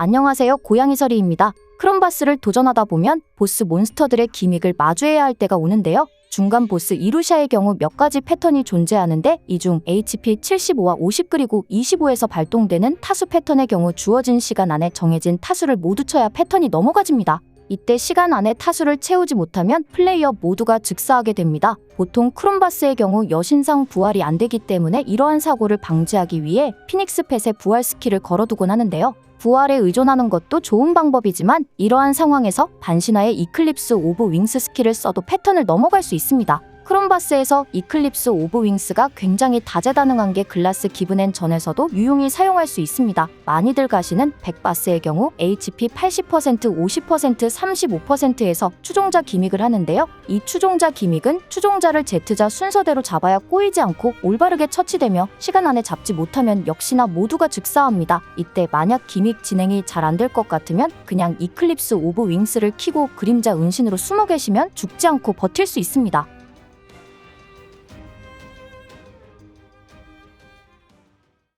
안녕하세요 고양이서리입니다. 크롬바스를 도전하다 보면 보스 몬스터들의 기믹을 마주해야 할 때가 오는데요. 중간 보스 이루샤의 경우 몇 가지 패턴이 존재하는데 이 중 HP 75와 50 그리고 25에서 발동되는 타수 패턴의 경우 주어진 시간 안에 정해진 타수를 모두 쳐야 패턴이 넘어가집니다. 이때 시간 안에 타수를 채우지 못하면 플레이어 모두가 즉사하게 됩니다. 보통 크롬바스의 경우 여신상 부활이 안 되기 때문에 이러한 사고를 방지하기 위해 피닉스 펫에 부활 스킬을 걸어두곤 하는데요. 부활에 의존하는 것도 좋은 방법이지만 이러한 상황에서 반신화의 이클립스 오브 윙스 스킬을 써도 패턴을 넘어갈 수 있습니다. 크롬바스에서 이클립스 오브 윙스가 굉장히 다재다능한 게 글라스 기브넨 전에서도 유용히 사용할 수 있습니다. 많이들 가시는 백바스의 경우 HP 80%, 50%, 35%에서 추종자 기믹을 하는데요. 이 추종자 기믹은 추종자를 Z자 순서대로 잡아야 꼬이지 않고 올바르게 처치되며 시간 안에 잡지 못하면 역시나 모두가 즉사합니다. 이때 만약 기믹 진행이 잘 안 될 것 같으면 그냥 이클립스 오브 윙스를 키고 그림자 은신으로 숨어 계시면 죽지 않고 버틸 수 있습니다.